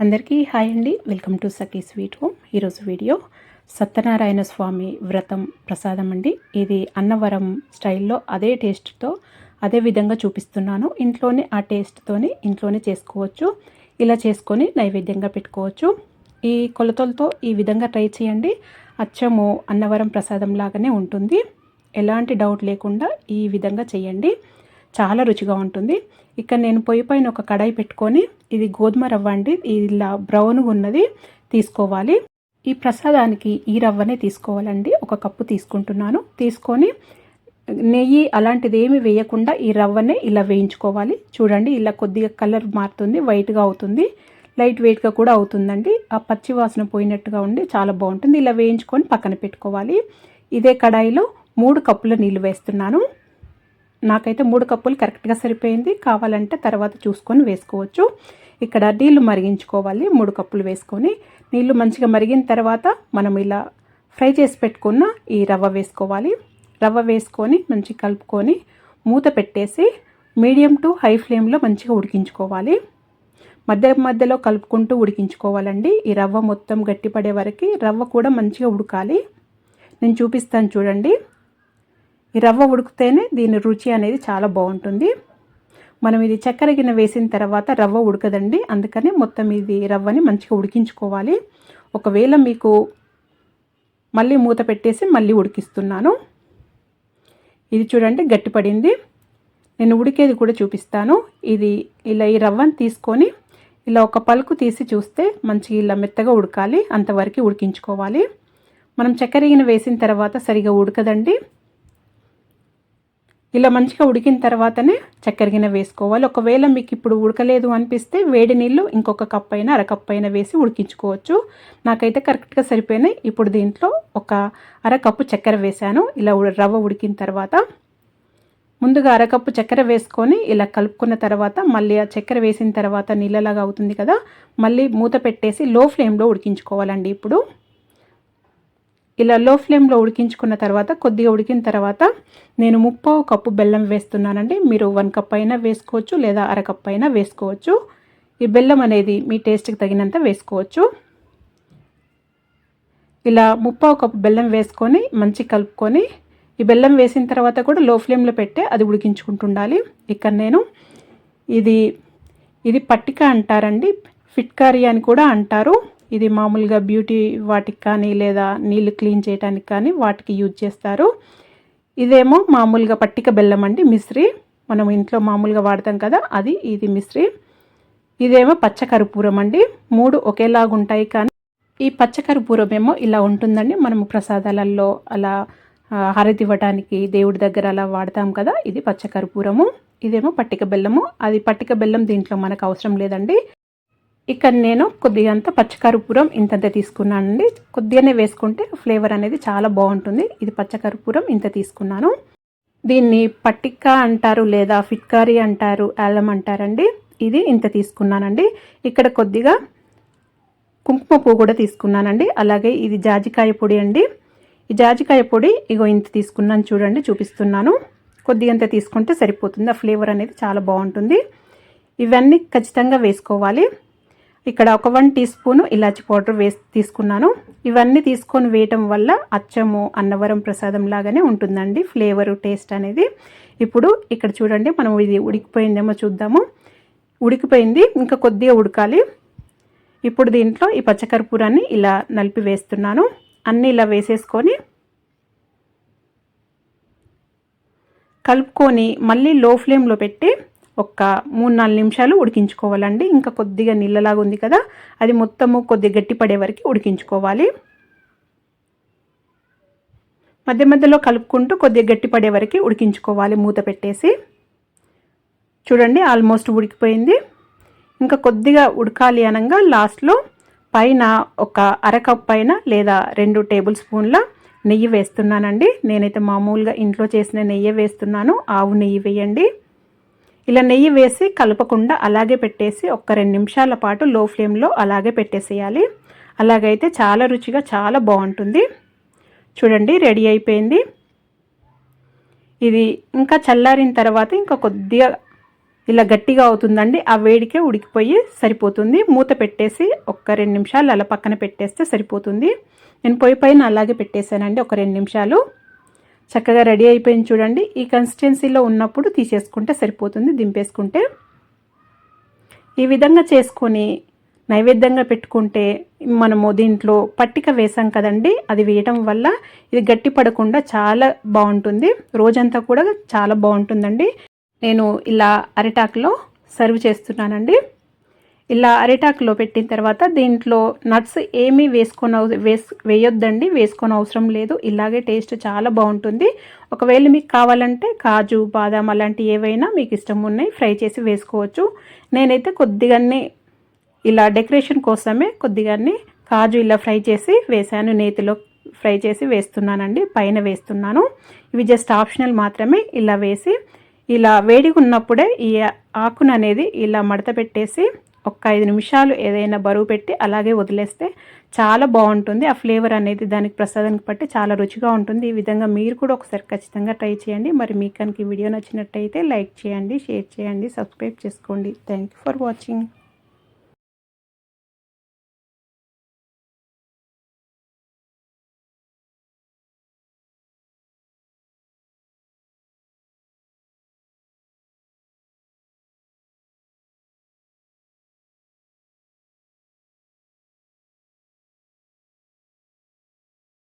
అందరికీ హాయ్ అండి. Welcome to Sakhi sweet home. ఈరోజు వీడియో సత్యనారాయణ స్వామి వ్రతం ప్రసాదం అండి. ఇది అన్నవరం స్టైల్లో అదే టేస్ట్తో అదే విధంగా చూపిస్తున్నాను. ఇంట్లోనే ఆ టేస్ట్తోనే ఇంట్లోనే చేసుకోవచ్చు. ఇలా చేసుకొని నైవేద్యంగా పెట్టుకోవచ్చు. ఈ కొలతలతో ఈ విధంగా ట్రై చేయండి. అచ్చము అన్నవరం ప్రసాదం లాగానే ఉంటుంది. ఎలాంటి డౌట్ లేకుండా ఈ విధంగా చేయండి. చాలా రుచిగా ఉంటుంది. ఇక్కడ నేను పొయ్యి పైన ఒక కడాయి పెట్టుకొని ఇది గోధుమ రవ్వ అండి ఇలా బ్రౌన్గా ఉన్నది తీసుకోవాలి. ఈ ప్రసాదానికి ఈ రవ్వనే తీసుకోవాలండి. ఒక కప్పు తీసుకుంటున్నాను. తీసుకొని నెయ్యి అలాంటిది ఏమి వేయకుండా ఈ రవ్వనే ఇలా వేయించుకోవాలి. చూడండి ఇలా కొద్దిగా కలర్ మారుతుంది వైట్గా అవుతుంది. లైట్ వెయిట్గా కూడా అవుతుందండి. ఆ పచ్చి వాసన పోయినట్టుగా ఉండి చాలా బాగుంటుంది. ఇలా వేయించుకొని పక్కన పెట్టుకోవాలి. ఇదే కడాయిలో మూడు కప్పుల నీళ్ళు వేస్తున్నాను. నాకైతే మూడు కప్పులు కరెక్ట్గా సరిపోయింది. కావాలంటే తర్వాత చూసుకొని వేసుకోవచ్చు. ఇక్కడ నీళ్ళు మరిగించుకోవాలి. మూడు కప్పులు వేసుకొని నీళ్ళు మంచిగా మరిగిన తర్వాత మనం ఇలా ఫ్రై చేసి పెట్టుకున్న ఈ రవ్వ వేసుకోవాలి. రవ్వ వేసుకొని మంచిగా కలుపుకొని మూత పెట్టేసి మీడియం టు హై ఫ్లేమ్లో మంచిగా ఉడికించుకోవాలి. మధ్య మధ్యలో కలుపుకుంటూ ఉడికించుకోవాలండి. ఈ రవ్వ మొత్తం గట్టిపడే వరకు రవ్వ కూడా మంచిగా ఉడకాలి. నేను చూపిస్తాను చూడండి. ఈ రవ్వ ఉడికితేనే దీని రుచి అనేది చాలా బాగుంటుంది. మనం ఇది చక్కెర గిన్నె వేసిన తర్వాత రవ్వ ఉడకదండి. అందుకని మొత్తం ఇది రవ్వని మంచిగా ఉడికించుకోవాలి. ఒకవేళ మీకు మళ్ళీ మూత పెట్టేసి మళ్ళీ ఉడికిస్తున్నాను. ఇది చూడండి గట్టిపడింది. నేను ఉడికేది కూడా చూపిస్తాను. ఇది ఇలా ఈ రవ్వను తీసుకొని ఇలా ఒక పలుకు తీసి చూస్తే మంచిగా ఇలా మెత్తగా ఉడకాలి. అంతవరకు ఉడికించుకోవాలి. మనం చక్కెర గిన్నె వేసిన తర్వాత సరిగా ఉడకదండి. ఇలా మంచిగా ఉడికిన తర్వాతనే చక్కెర గిన్నె వేసుకోవాలి. ఒకవేళ మీకు ఇప్పుడు ఉడకలేదు అనిపిస్తే వేడి నీళ్ళు ఇంకొక కప్ అయినా అరకప్ అయినా వేసి ఉడికించుకోవచ్చు. నాకైతే కరెక్ట్గా సరిపోయినాయి. ఇప్పుడు దీంట్లో ఒక అరకప్పు చక్కెర వేశాను. ఇలా రవ్వ ఉడికిన తర్వాత ముందుగా అరకప్పు చక్కెర వేసుకొని ఇలా కలుపుకున్న తర్వాత మళ్ళీ ఆ చక్కెర వేసిన తర్వాత నీళ్ళలాగా అవుతుంది కదా మళ్ళీ మూత పెట్టేసి లో ఫ్లేమ్లో ఉడికించుకోవాలండి ఇప్పుడు. ఇలా లో ఫ్లేమ్లో ఉడికించుకున్న తర్వాత కొద్దిగా ఉడికిన తర్వాత నేను ముప్పావు కప్పు బెల్లం వేస్తున్నానండి. మీరు వన్ కప్ అయినా వేసుకోవచ్చు లేదా అరకప్ అయినా వేసుకోవచ్చు. ఈ బెల్లం అనేది మీ టేస్ట్కి తగినంత వేసుకోవచ్చు. ఇలా ముప్పావు కప్పు బెల్లం వేసుకొని మంచి కలుపుకొని ఈ బెల్లం వేసిన తర్వాత కూడా లో ఫ్లేమ్లో పెట్టే అది ఉడికించుకుంటుండాలి. ఇక్కడ నేను ఇది ఇది పట్టిక అంటారండి. ఫిట్కారీ అని కూడా అంటారు. ఇది మామూలుగా బ్యూటీ వాటికి కానీ లేదా నీళ్ళు క్లీన్ చేయడానికి కానీ వాటికి యూజ్ చేస్తారు. ఇదేమో మామూలుగా పట్టిక బెల్లం అండి మిశ్రి. మనం ఇంట్లో మామూలుగా వాడతాం కదా అది ఇది మిశ్రి. ఇదేమో పచ్చకర్పూరం అండి మూడు ఒకేలాగుంటాయి కానీ ఈ పచ్చకర్పూరం ఏమో ఇలా ఉంటుందండి. మనము ప్రసాదాలలో అలా హారతి ఇవ్వడానికి దేవుడి దగ్గర అలా వాడతాం కదా ఇది పచ్చకర్పూరము ఇదేమో పట్టిక బెల్లము. అది పట్టిక బెల్లం దీంట్లో మనకు అవసరం లేదండి. ఇక్కడ నేను కొద్దిగా అంత పచ్చకర్పూరం ఇంతంత తీసుకున్నానండి. కొద్దిగానే వేసుకుంటే ఫ్లేవర్ అనేది చాలా బాగుంటుంది. ఇది పచ్చకర్పూరం ఇంత తీసుకున్నాను. దీన్ని పట్టిక అంటారు లేదా ఫిట్కారీ అంటారు యాలం అంటారండి. ఇది ఇంత తీసుకున్నానండి. ఇక్కడ కొద్దిగా కుంకుమ పువ్వు కూడా తీసుకున్నానండి. అలాగే ఇది జాజికాయ పొడి అండి. ఈ జాజికాయ పొడి ఇగో ఇంత తీసుకున్నాను చూడండి చూపిస్తున్నాను. కొద్దిగంత తీసుకుంటే సరిపోతుంది. ఆ ఫ్లేవర్ అనేది చాలా బాగుంటుంది. ఇవన్నీ ఖచ్చితంగా వేసుకోవాలి. ఇక్కడ ఒక వన్ టీ స్పూను ఇలాచి పౌడర్ వేసి తీసుకున్నాను. ఇవన్నీ తీసుకొని వేయటం వల్ల అచ్చము అన్నవరం ప్రసాదం లాగానే ఉంటుందండి ఫ్లేవరు టేస్ట్ అనేది. ఇప్పుడు ఇక్కడ చూడండి మనం ఇది ఉడికిపోయిందేమో చూద్దాము. ఉడికిపోయింది ఇంకా కొద్దిగా ఉడకాలి. ఇప్పుడు దీంట్లో ఈ పచ్చకర్పూరాన్ని ఇలా నలిపి వేస్తున్నాను. అన్నీ ఇలా వేసేసుకొని కలుపుకొని మళ్ళీ లో ఫ్లేమ్లో పెట్టి ఒక మూడు నాలుగు నిమిషాలు ఉడికించుకోవాలండి. ఇంకా కొద్దిగా నీళ్ళలాగా ఉంది కదా అది మొత్తము కొద్దిగా గట్టి పడే వరకు ఉడికించుకోవాలి. మధ్య మధ్యలో కలుపుకుంటూ కొద్దిగా గట్టి పడే వరకు ఉడికించుకోవాలి మూత పెట్టేసి. చూడండి ఆల్మోస్ట్ ఉడికిపోయింది. ఇంకా కొద్దిగా ఉడకాలి అనగా లాస్ట్లో పైన ఒక అరకప్ పైన లేదా రెండు టేబుల్ స్పూన్ల నెయ్యి వేస్తున్నానండి. నేనైతే మామూలుగా ఇంట్లో చేసిన నెయ్యి వేస్తున్నాను. ఆవు నెయ్యి వేయండి. ఇలా నెయ్యి వేసి కలపకుండా అలాగే పెట్టేసి ఒక్క రెండు నిమిషాల పాటు లో ఫ్లేమ్లో అలాగే పెట్టేసేయాలి. అలాగైతే చాలా రుచిగా చాలా బాగుంటుంది. చూడండి రెడీ అయిపోయింది. ఇది ఇంకా చల్లారిన తర్వాత ఇంకా కొద్దిగా ఇలా గట్టిగా అవుతుందండి. ఆ వేడికే ఉడికిపోయి సరిపోతుంది. మూత పెట్టేసి ఒక రెండు నిమిషాలు అలా పక్కన పెట్టేస్తే సరిపోతుంది. నేను పొయ్యి పైన అలాగే పెట్టేశానండి ఒక రెండు నిమిషాలు. చక్కగా రెడీ అయిపోయింది చూడండి. ఈ కన్సిస్టెన్సీలో ఉన్నప్పుడు తీసేసుకుంటే సరిపోతుంది దింపేసుకుంటే. ఈ విధంగా చేసుకొని నైవేద్యంగా పెట్టుకుంటే మనము దీంట్లో పట్టిక వేసాం కదండి అది వేయటం వల్ల ఇది గట్టి పడకుండా చాలా బాగుంటుంది. రోజంతా కూడా చాలా బాగుంటుందండి. నేను ఇలా అరిటాకులో సర్వ్ చేస్తున్నానండి. ఇలా అరిటాకులో పెట్టిన తర్వాత దీంట్లో నట్స్ ఏమీ వేసుకొని వేస్ వేయొద్దండి వేసుకొని అవసరం లేదు. ఇలాగే టేస్ట్ చాలా బాగుంటుంది. ఒకవేళ మీకు కావాలంటే కాజు బాదాం అలాంటి ఏవైనా మీకు ఇష్టం ఉన్నాయి ఫ్రై చేసి వేసుకోవచ్చు. నేనైతే కొద్దిగానే ఇలా డెకరేషన్ కోసమే కొద్దిగానే కాజు ఇలా ఫ్రై చేసి వేసాను నేతిలో ఫ్రై చేసి వేస్తున్నానండి పైన వేస్తున్నాను. ఇవి జస్ట్ ఆప్షనల్ మాత్రమే ఇలా వేసి ఇలా వేడిగా ఉన్నప్పుడే ఈ ఆకును అనేది ఇలా మడత పెట్టేసి ఒక ఐదు నిమిషాలు ఏదైనా బరువు పెట్టి అలాగే వదిలేస్తే చాలా బాగుంటుంది. ఆ ఫ్లేవర్ అనేది దానికి ప్రసాదానికి పట్టి చాలా రుచిగా ఉంటుంది. ఈ విధంగా మీరు కూడా ఒకసారి ఖచ్చితంగా ట్రై చేయండి. మరి మీకు కనుక ఈ వీడియో నచ్చినట్టయితే లైక్ చేయండి షేర్ చేయండి సబ్స్క్రైబ్ చేసుకోండి. Thank for watching.